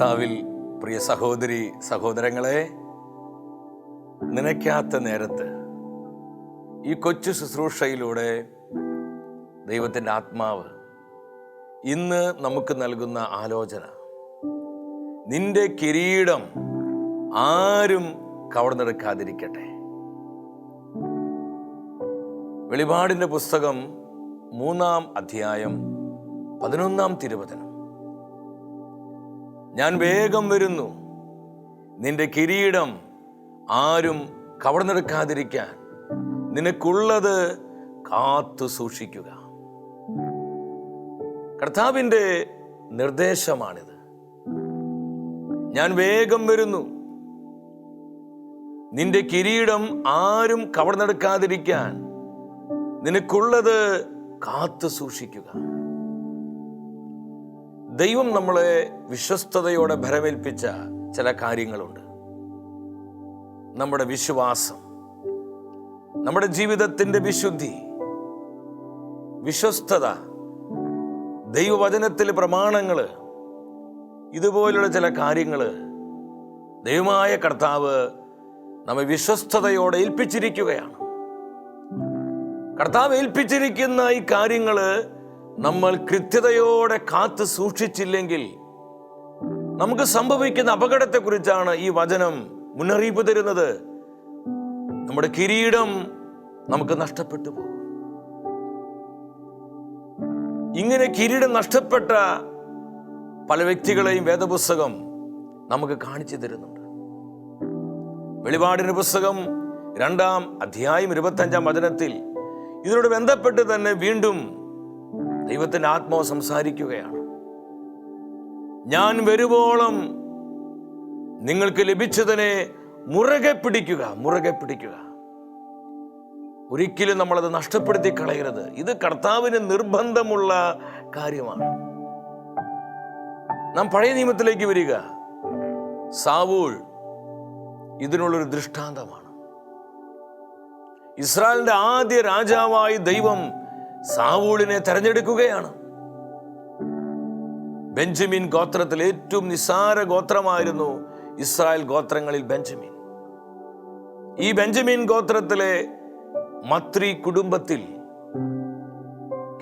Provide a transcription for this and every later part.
കർത്താവിൽ പ്രിയ സഹോദരി സഹോദരങ്ങളെ നനയ്ക്കാത്ത നേരത്ത് ഈ കൊച്ചു ശുശ്രൂഷയിലൂടെ ദൈവത്തിന്റെ ആത്മാവ് ഇന്ന് നമുക്ക് നൽകുന്ന ആലോചന നിന്റെ കിരീടം ആരും കവർന്നെടുക്കാതിരിക്കട്ടെ. വെളിപാടിന്റെ പുസ്തകം മൂന്നാം അധ്യായം പതിനൊന്നാം തിരുവചനം. ഞാൻ വേഗം വരുന്നു. നിന്റെ കിരീടം ആരും കവർന്നെടുക്കാതിരിക്കാൻ നിനക്കുള്ളത് കാത്തു സൂക്ഷിക്കുക. കർത്താവിന്റെ നിർദ്ദേശമാണിത്. ഞാൻ വേഗം വരുന്നു. നിന്റെ കിരീടം ആരും കവർന്നെടുക്കാതിരിക്കാൻ നിനക്കുള്ളത് കാത്തു സൂക്ഷിക്കുക. ദൈവം നമ്മളെ വിശ്വസ്തയോടെ ഭരമേൽപ്പിച്ച ചില കാര്യങ്ങളുണ്ട്. നമ്മുടെ വിശ്വാസം നമ്മുടെ ജീവിതത്തിന്റെ വിശുദ്ധി വിശ്വസ്തത ദൈവവചനത്തിലെ പ്രമാണങ്ങൾ ഇതുപോലുള്ള ചില കാര്യങ്ങൾ ദൈവമായ കർത്താവ് നമ്മെ വിശ്വസ്തയോടെ ഏൽപ്പിച്ചിരിക്കുകയാണ്. കർത്താവ് ഏൽപ്പിച്ചിരിക്കുന്ന ഈ കാര്യങ്ങൾ നമ്മൾ കൃത്യതയോടെ കാത്തു സൂക്ഷിച്ചില്ലെങ്കിൽ നമുക്ക് സംഭവിക്കുന്ന അപകടത്തെക്കുറിച്ചാണ് ഈ വചനം മുന്നറിയിപ്പ് തരുന്നത്. നമ്മുടെ കിരീടം നമുക്ക് നഷ്ടപ്പെട്ടു പോകും. ഇങ്ങനെ കിരീടം നഷ്ടപ്പെട്ട പല വ്യക്തികളെയും വേദപുസ്തകം നമുക്ക് കാണിച്ചു തരുന്നുണ്ട്. വെളിപാടിന് പുസ്തകം രണ്ടാം അധ്യായം ഇരുപത്തഞ്ചാം വചനത്തിൽ ഇതിനോട് ബന്ധപ്പെട്ട് തന്നെ വീണ്ടും ദൈവത്തിന്റെ ആത്മാവ് സംസാരിക്കുകയാണ്. ഞാൻ വരുവോളം നിങ്ങൾക്ക് ലഭിച്ചതിനെ മുറകെ പിടിക്കുക മുറകെ പിടിക്കുക. ഒരിക്കലും നമ്മളത് നഷ്ടപ്പെടുത്തി കളയരുത്. ഇത് കർത്താവിന് നിർബന്ധമുള്ള കാര്യമാണ്. നാം പഴയ നിയമത്തിലേക്ക് വരിക. സാവൂൾ ഇതിനുള്ളൊരു ദൃഷ്ടാന്തമാണ്. ഇസ്രായേലിന്റെ ആദ്യ രാജാവായി ദൈവം സാവൂളിനെ തെരഞ്ഞെടുക്കുകയാണ്. ബെഞ്ചമിൻ ഗോത്രത്തിൽ ഏറ്റവും നിസ്സാര ഗോത്രമായിരുന്നു ഇസ്രായേൽ ഗോത്രങ്ങളിൽ ബെഞ്ചമിൻ. ഈ ബെഞ്ചമിൻ ഗോത്രത്തിലെ മത്രി കുടുംബത്തിൽ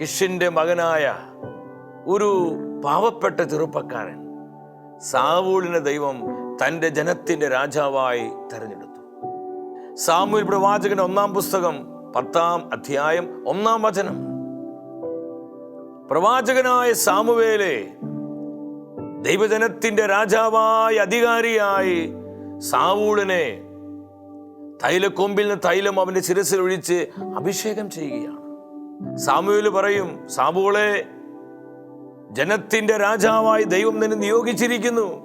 കിഷിന്റെ മകനായ ഒരു പാവപ്പെട്ട ചെറുപ്പക്കാരൻ സാവൂളിനെ ദൈവം തന്റെ ജനത്തിന്റെ രാജാവായി തെരഞ്ഞെടുത്തു. സാമൂൽ പ്രവാചകന്റെ ഒന്നാം പുസ്തകം പത്താം അധ്യായം ഒന്നാം വചനം. പ്രവാചകനായ സാമുവേലെ ദൈവജനത്തിന്റെ രാജാവായി അധികാരിയായി സാവൂളിനെ തൈലക്കൊമ്പിൽ നിന്ന് തൈലം അവന്റെ ശിരസിൽ ഒഴിച്ച് അഭിഷേകം ചെയ്യുകയാണ്. സാമുവേൽ പറയും സാബുളെ ജനത്തിന്റെ രാജാവായി ദൈവം നിന്നെ നിയോഗിച്ചിരിക്കുന്നു.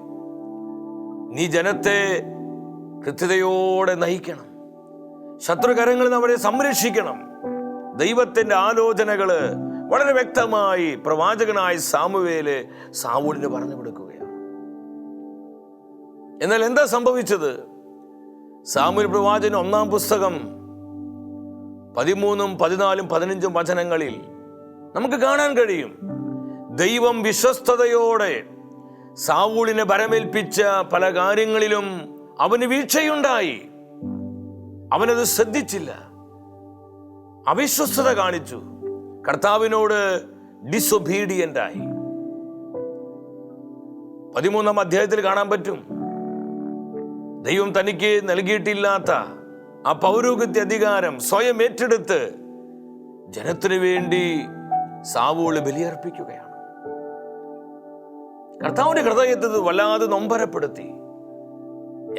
നീ ജനത്തെ കൃത്യതയോടെ നയിക്കണം. ശത്രുകരങ്ങളിൽ നിന്ന് അവരെ സംരക്ഷിക്കണം. ദൈവത്തിന്റെ ആലോചനകൾ വളരെ വ്യക്തമായി പ്രവാചകനായ സാമുവേൽ സാവൂലിന് പറഞ്ഞു കൊടുക്കുകയാണ്. എന്നാൽ എന്താ സംഭവിച്ചത്? സാമുൽ പ്രവാചകൻ ഒന്നാം പുസ്തകം പതിമൂന്നും പതിനാലും പതിനഞ്ചും വചനങ്ങളിൽ നമുക്ക് കാണാൻ കഴിയും. ദൈവം വിശ്വസ്തയോടെ സാവൂളിനെ ഭരമേൽപ്പിച്ച പല കാര്യങ്ങളിലും അവന് വീഴ്ചയുണ്ടായി. അവനത് ശ്രദ്ധിച്ചില്ല. അവിശ്വസ്തത കാണിച്ചു. കർത്താവിനോട് ഡിസൊബീഡിയന്റ് ആയി പതിമൂന്നാം അധ്യായത്തിൽ കാണാൻ പറ്റും. ദൈവം തനിക്ക് നൽകിയിട്ടില്ലാത്ത ആ പൗരോഗത്യ അധികാരം സ്വയം ഏറ്റെടുത്ത് ജനത്തിനു വേണ്ടി സാവോൾ ബലിയർപ്പിക്കുകയാണ്. കർത്താവിന്റെ ഹൃദയത്തിൽ വല്ലാതെ നൊമ്പരപ്പെടുത്തി.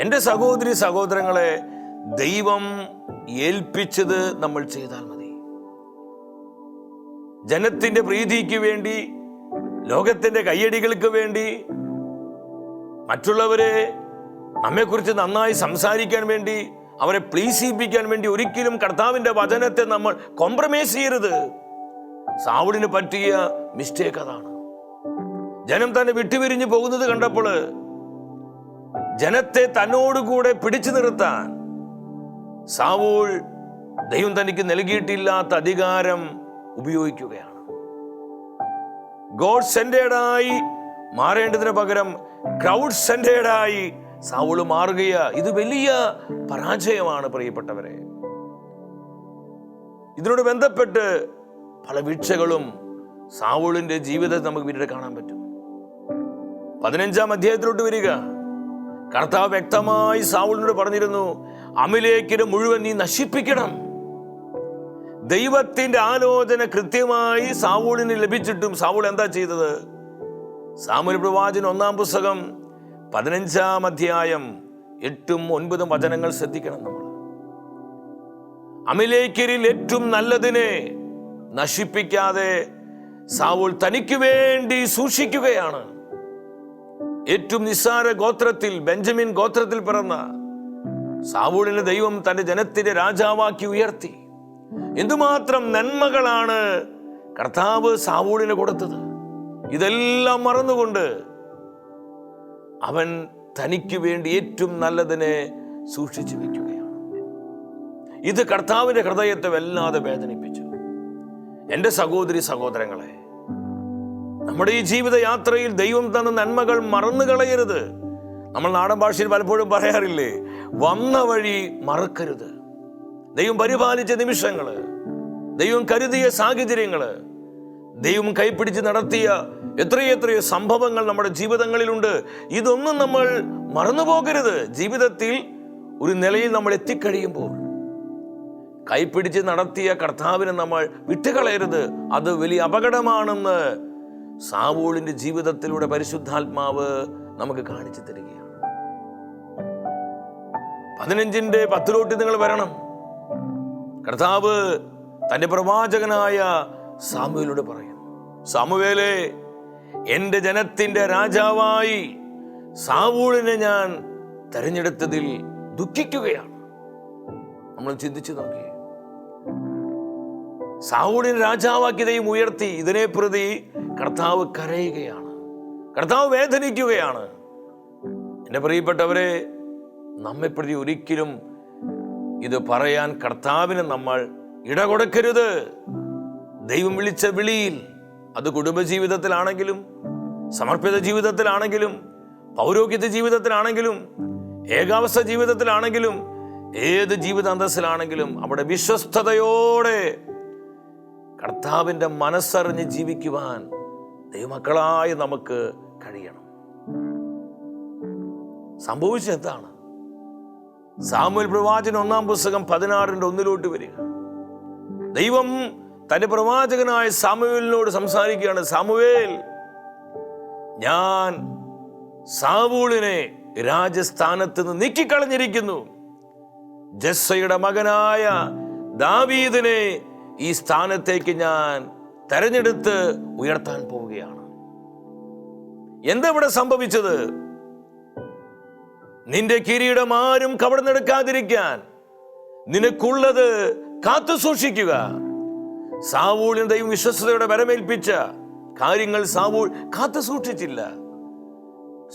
എന്റെ സഹോദരി സഹോദരങ്ങളെ ദൈവം ഏൽപ്പിച്ചത് നമ്മൾ ചെയ്താൽ ജനത്തിന്റെ പ്രീതിക്ക് വേണ്ടി ലോകത്തിന്റെ കയ്യടികൾക്ക് വേണ്ടി മറ്റുള്ളവരെ നമ്മെക്കുറിച്ച് നന്നായി സംസാരിക്കാൻ വേണ്ടി അവരെ പ്ലീസിപ്പിക്കാൻ വേണ്ടി ഒരിക്കലും കർത്താവിന്റെ വചനത്തെ നമ്മൾ കോംപ്രമൈസ് ചെയ്യരുത്. സാവുടിന് പറ്റിയ മിസ്റ്റേക്ക് അതാണ്. ജനം തന്നെ വിട്ടുപിരിഞ്ഞു പോകുന്നത് കണ്ടപ്പോൾ ജനത്തെ തന്നോടുകൂടെ പിടിച്ചു നിർത്താൻ സാവൂൾ ദൈവം തനിക്ക് നൽകിയിട്ടില്ലാത്ത അധികാരം ഉപയോഗിക്കുകയാണ്. ഗോഡ് സെന്റേഡായി മാറേണ്ടതിന് പകരം ക്രൗഡ് സെന്റേഡായി സാവുൾ മാറുകയ. ഇത് വലിയ പരാജയമാണ് പ്രിയപ്പെട്ടവരെ. ഇതിനോട് ബന്ധപ്പെട്ട് പല വീഴ്ചകളും സാവുളിന്റെ ജീവിതത്തിൽ നമുക്ക് പിന്നീട് കാണാൻ പറ്റും. പതിനഞ്ചാം അധ്യായത്തിലോട്ട് വരിക. കർത്താവ് വ്യക്തമായി സാവുളിനോട് പറഞ്ഞിരുന്നു അമിലേക്കിന് മുഴുവൻ നീ നശിപ്പിക്കണം. ദൈവത്തിന്റെ ആലോചന കൃത്യമായി സാവൂളിന് ലഭിച്ചിട്ടും സാവൂൾ എന്താ ചെയ്തത്? സാമുൽ പ്രവാചൻ ഒന്നാം പുസ്തകം പതിനഞ്ചാം അധ്യായം എട്ടും ഒൻപതും വചനങ്ങൾ ശ്രദ്ധിക്കണം നമ്മൾ. അമിലേക്കരിൽ ഏറ്റവും നല്ലതിനെ നശിപ്പിക്കാതെ സാവൂൾ തനിക്ക് വേണ്ടി സൂക്ഷിക്കുകയാണ്. ഏറ്റവും നിസ്സാര ഗോത്രത്തിൽ ബെഞ്ചമിൻ ഗോത്രത്തിൽ പിറന്ന സാവൂളിനെ ദൈവം തന്റെ ജനത്തിന്റെ രാജാവാക്കി ഉയർത്തി. എന്തുമാത്രം നന്മകളാണ് കർത്താവ് സാവൂളിന് കൊടുത്തത്? ഇതെല്ലാം മറന്നുകൊണ്ട് അവൻ തനിക്ക് വേണ്ടി ഏറ്റവും നല്ലതിനെ സൂക്ഷിച്ചു വെക്കുകയാണ്. ഇത് കർത്താവിന്റെ ഹൃദയത്തെ വല്ലാതെ വേദനിപ്പിച്ചു. എന്റെ സഹോദരി സഹോദരങ്ങളെ നമ്മുടെ ഈ ജീവിതയാത്രയിൽ ദൈവം തന്ന നന്മകൾ മറന്നു കളയരുത്. നമ്മൾ നാടൻ ഭാഷയിൽ പലപ്പോഴും പറയാറില്ലേ വന്ന വഴി മറക്കരുത്. ദൈവം പരിപാലിച്ച നിമിഷങ്ങൾ ദൈവം കരുതിയ സാഹചര്യങ്ങൾ ദൈവം കൈപ്പിടിച്ച് നടത്തിയ എത്രയെത്രയോ സംഭവങ്ങൾ നമ്മുടെ ജീവിതങ്ങളിലുണ്ട്. ഇതൊന്നും നമ്മൾ മറന്നുപോകരുത്. ജീവിതത്തിൽ ഒരു നിലയിൽ നമ്മൾ എത്തിക്കഴിയുമ്പോൾ കൈപ്പിടിച്ച് നടത്തിയ കർത്താവിനെ നമ്മൾ വിട്ടുകളയരുത്. അത് വലിയ അപകടമാണെന്ന് സാവൂളിന്റെ ജീവിതത്തിലൂടെ പരിശുദ്ധാത്മാവ് നമുക്ക് കാണിച്ചു തരികയാണ്. പതിനഞ്ചിന്റെ പത്തിലോട്ട് നിങ്ങൾ വരണം. കർത്താവ് തന്റെ പ്രവാചകനായ സാമുവേലോട് പറയുന്നു. സാമുവേലെ എന്റെ ജനത്തിന്റെ രാജാവായി സാവൂളിനെ ഞാൻ തെരഞ്ഞെടുത്തതിൽ ദുഃഖിക്കുകയാണ്. നമ്മൾ ചിന്തിച്ചു നോക്കി സാവൂളിനെ രാജാവാക്കി ദൈവം ഉയർത്തി ഇതിനെ പ്രതി കർത്താവ് കരയുകയാണ്. കർത്താവ് വേദനിക്കുകയാണ്. എന്റെ പ്രിയപ്പെട്ടവരെ നമ്മെ പ്രതി ഒരിക്കലും ഇത് പറയാൻ കർത്താവിന് നമ്മൾ ഇടകൊടുക്കരുത്. ദൈവം വിളിച്ച വിളിയിൽ അത് കുടുംബജീവിതത്തിലാണെങ്കിലും സമർപ്പിത ജീവിതത്തിലാണെങ്കിലും പൗരോഗ്യത്തെ ജീവിതത്തിലാണെങ്കിലും ഏകാവസ്ഥ ജീവിതത്തിലാണെങ്കിലും ഏത് ജീവിത അന്തസ്സിലാണെങ്കിലും അവിടെ വിശ്വസ്തയോടെ കർത്താവിന്റെ മനസ്സറിഞ്ഞ് ജീവിക്കുവാൻ ദൈവമക്കളായി നമുക്ക് കഴിയണം. സംഭവിച്ചത് എന്താണ്? സാമുൽ പ്രവാചകൻ ഒന്നാം പുസ്തകം പതിനാറിന്റെ ഒന്നിലോട്ട് വരിക. ദൈവം തന്റെ പ്രവാചകനായ സാമുവേലിനോട് സംസാരിക്കുകയാണ് സാമുവേൽ ഞാൻ സാവൂളിനെ രാജസ്ഥാനത്ത് നിന്ന് നീക്കിക്കളഞ്ഞിരിക്കുന്നു. ജസ്സയുടെ മകനായ ദാവീദിനെ ഈ സ്ഥാനത്തേക്ക് ഞാൻ തെരഞ്ഞെടുത്ത് ഉയർത്താൻ പോവുകയാണ്. എന്താ ഇവിടെ സംഭവിച്ചത്? നിന്റെ കിരീടം ആരും കവർന്നെടുക്കാതിരിക്കാൻ നിനക്കുള്ളത് കാത്തു സൂക്ഷിക്കുക. സാവൂളിന് ദൈവം വിശ്വസതയോടെ വരമേൽപ്പിച്ച കാര്യങ്ങൾ സാവൂൾ കാത്തു സൂക്ഷിച്ചില്ല.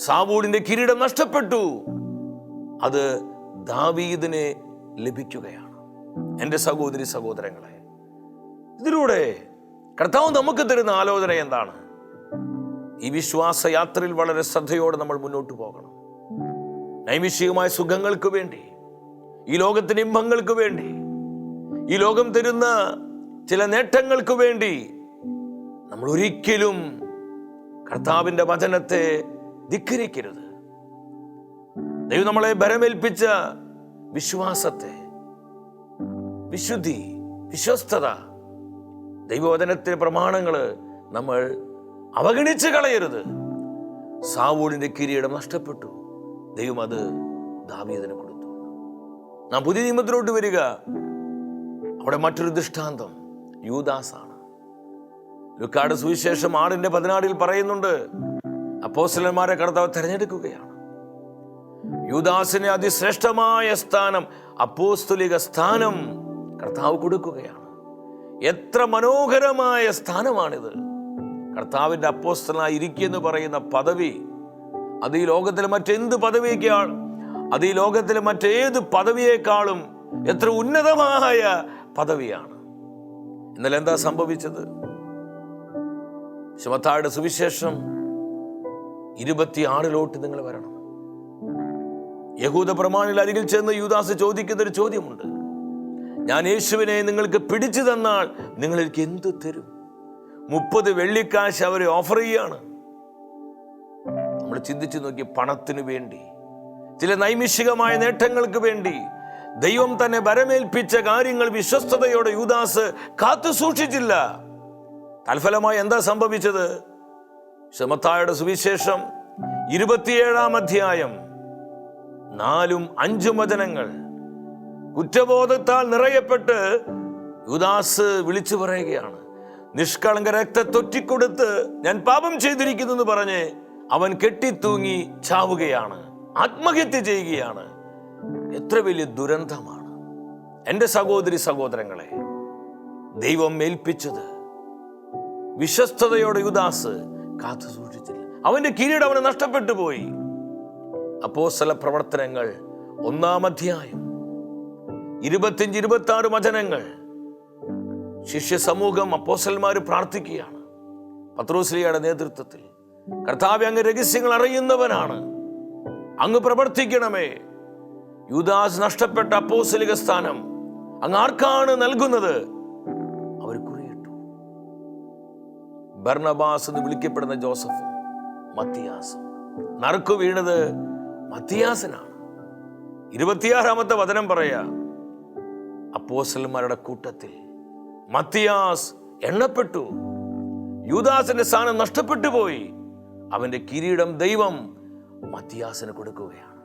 സാവൂളിന്റെ കിരീടം നഷ്ടപ്പെട്ടു. അത് ദാവീദിനെ ലഭിക്കുകയാണ്. എന്റെ സഹോദരി സഹോദരങ്ങളെ ഇതിലൂടെ കർത്താവ് നമുക്ക് തരുന്ന ആലോചന എന്താണ്? ഈ വിശ്വാസ യാത്രയിൽ വളരെ ശ്രദ്ധയോടെ നമ്മൾ മുന്നോട്ട് പോകണം. നൈമിഷികമായ സുഖങ്ങൾക്ക് വേണ്ടി ഈ ലോകത്തിന് ഇമ്പങ്ങൾക്ക് വേണ്ടി ഈ ലോകം തരുന്ന ചില നേട്ടങ്ങൾക്ക് വേണ്ടി നമ്മൾ ഒരിക്കലും കർത്താവിന്റെ വചനത്തെ ധിക്കരിക്കരുത്. ദൈവം നമ്മളെ ഭരമേൽപ്പിച്ച വിശ്വാസത്തെ വിശുദ്ധി വിശ്വസ്തത ദൈവവചനത്തിന്റെ പ്രമാണങ്ങൾ നമ്മൾ അവഗണിച്ച് കളയരുത്. സാവൂളിന്റെ കിരീടം നഷ്ടപ്പെട്ടു. ദൈവം അത് ദാവീദിന് കൊടുത്തു. നാം പുതിയ നിയമത്തിലോട്ട് വരിക. അവിടെ മറ്റൊരു ദൃഷ്ടാന്തം. യൂദാസാണ്. ലുക്കാട് സുവിശേഷം ആടിന്റെ പതിനാറിൽ പറയുന്നുണ്ട് അപ്പോസ്തലന്മാരെ കർത്താവ് തെരഞ്ഞെടുക്കുകയാണ്. യൂദാസിന് അതിശ്രേഷ്ഠമായ സ്ഥാനം അപ്പോസ്തുലിക സ്ഥാനം കർത്താവ് കൊടുക്കുകയാണ്. എത്ര മനോഹരമായ സ്ഥാനമാണിത്. കർത്താവിന്റെ അപ്പോസ്തലനായി ഇരിക്കുമെന്ന് പറയുന്ന പദവി അത് ഈ ലോകത്തിലെ മറ്റെന്ത് പദവിയേക്കാൾ അത് ഈ ലോകത്തിലെ മറ്റേത് പദവിയേക്കാളും എത്ര ഉന്നതമായ പദവിയാണ്. ഇന്നലെ എന്താ സംഭവിച്ചത്? ശുമത്തായുടെ സുവിശേഷം ഇരുപത്തിയാറിലോട്ട് നിങ്ങൾ വരണം. യഹൂദ പ്രമാണിൽ അരികിൽ ചെന്ന് യുദാസ് ചോദിക്കുന്ന ഒരു ചോദ്യമുണ്ട്. ഞാൻ യേശുവിനെ നിങ്ങൾക്ക് പിടിച്ചു തന്നാൽ നിങ്ങൾ എനിക്ക് എന്ത് തരും? മുപ്പത് വെള്ളിക്കാശ് അവരെ ഓഫർ ചെയ്യാണ്. നമ്മൾ ചിന്തിച്ചു നോക്കി പണത്തിനു വേണ്ടി ചില നൈമിഷികമായ നേട്ടങ്ങൾക്ക് വേണ്ടി ദൈവം തന്നെ വരമേൽപ്പിച്ച കാര്യങ്ങൾ വിശ്വസ്തയോടെ യുദാസ് കാത്തു സൂക്ഷിച്ചില്ല. തൽഫലമായി എന്താ സംഭവിച്ചത്? ശമത്തായുടെ സുവിശേഷം ഇരുപത്തിയേഴാം അധ്യായം. നാലും അഞ്ചും വചനങ്ങൾ കുറ്റബോധത്താൽ നിറയപ്പെട്ട് യുദാസ് വിളിച്ചു പറയുകയാണ് നിഷ്കളങ്ക രക്തത്തൊറ്റിക്കൊടുത്ത് ഞാൻ പാപം ചെയ്തിരിക്കുന്നു എന്ന് പറഞ്ഞ് അവൻ കെട്ടിത്തൂങ്ങി ചാവുകയാണ് ആത്മഹത്യ ചെയ്യുകയാണ്. എത്ര വലിയ ദുരന്തമാണ്. എന്റെ സഹോദരി സഹോദരങ്ങളെ ദൈവം ഏൽപ്പിച്ചത് വിശ്വസ്തയോടെ യുദാസ് കാത്തു സൂക്ഷിച്ചില്ല. അവന്റെ കിരീടം അവന് നഷ്ടപ്പെട്ടു പോയി. അപ്പോസ്തല പ്രവർത്തനങ്ങൾ ഒന്നാം അധ്യായം ഇരുപത്തിയഞ്ച് ഇരുപത്തി ആറ് വചനങ്ങൾ. ശിഷ്യ സമൂഹം അപ്പോസന്മാർ പ്രാർത്ഥിക്കുകയാണ് പത്രോസ്ലിയുടെ നേതൃത്വത്തിൽ. കർത്താവ് അങ്ങ് രഹസ്യങ്ങൾ അറിയുന്നവനാണ്. അങ്ങ് പ്രവർത്തിക്കണമേ. യുദാസ് നഷ്ടപ്പെട്ട അപ്പോസലിക സ്ഥാനം അങ്ങ് ആർക്കാണ് നൽകുന്നത്? അവർ കുറിയിട്ടു. ബർണബാസ് എന്ന് വിളിക്കപ്പെടുന്ന ജോസഫ് മത്തിയാസ്. നറുക്കു വീണത് മത്തിയാസനാണ്. ഇരുപത്തിയാറാമത്തെ വചനം പറയാ അപ്പോസലന്മാരുടെ കൂട്ടത്തിൽ മത്തിയാസ് എണ്ണപ്പെട്ടു. യൂദാസിന്റെ സ്ഥാനം നഷ്ടപ്പെട്ടു പോയി. അവന്റെ കിരീടം ദൈവം മത്തിയാസിന് കൊടുക്കുകയാണ്.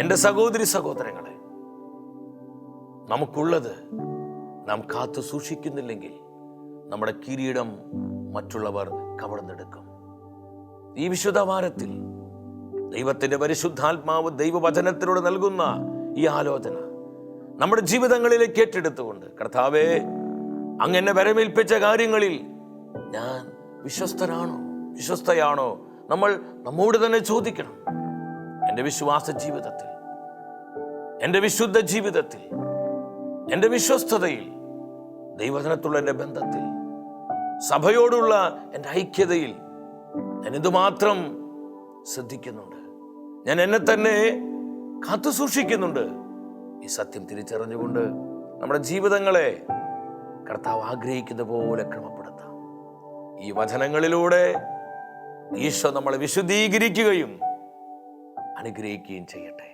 എന്റെ സഹോദരി സഹോദരങ്ങളെ നമുക്കുള്ളത് നാം കാത്തു സൂക്ഷിക്കുന്നില്ലെങ്കിൽ നമ്മുടെ കിരീടം മറ്റുള്ളവർ കവർന്നെടുക്കും. ഈ വിശുദ്ധവാരത്തിൽ ദൈവത്തിന്റെ പരിശുദ്ധാത്മാവ് ദൈവവചനത്തിലൂടെ നൽകുന്ന ഈ ആലോചന നമ്മുടെ ജീവിതങ്ങളിലേക്ക് ഏറ്റെടുത്തുകൊണ്ട് കർത്താവേ അങ്ങനെ വരമേൽപ്പിച്ച കാര്യങ്ങളിൽ ഞാൻ വിശ്വസ്തനാണോ? വിശ്വസ്തയാണോ? നമ്മൾ നമ്മോട് തന്നെ ചോദിക്കണം. എന്റെ വിശ്വാസ ജീവിതത്തിൽ എന്റെ വിശുദ്ധ ജീവിതത്തിൽ എന്റെ വിശ്വസ്തതയിൽ ദൈവജനത്തുള്ള എന്റെ ബന്ധത്തിൽ സഭയോടുള്ള എന്റെ ഐക്യതയിൽ ഞാൻ ഇതുമാത്രം ശ്രദ്ധിക്കുന്നുണ്ട്. ഞാൻ എന്നെ തന്നെ കാത്തു സൂക്ഷിക്കുന്നുണ്ട്. ഈ സത്യം തിരിച്ചറിഞ്ഞുകൊണ്ട് നമ്മുടെ ജീവിതങ്ങളെ കർത്താവ് ആഗ്രഹിക്കുന്ന പോലെ ക്രമപ്പെടുത്താം. ഈ വചനങ്ങളിലൂടെ ഈശോ നമ്മളെ വിശുദ്ധീകരിക്കുകയും അനുഗ്രഹിക്കുകയും ചെയ്യട്ടെ.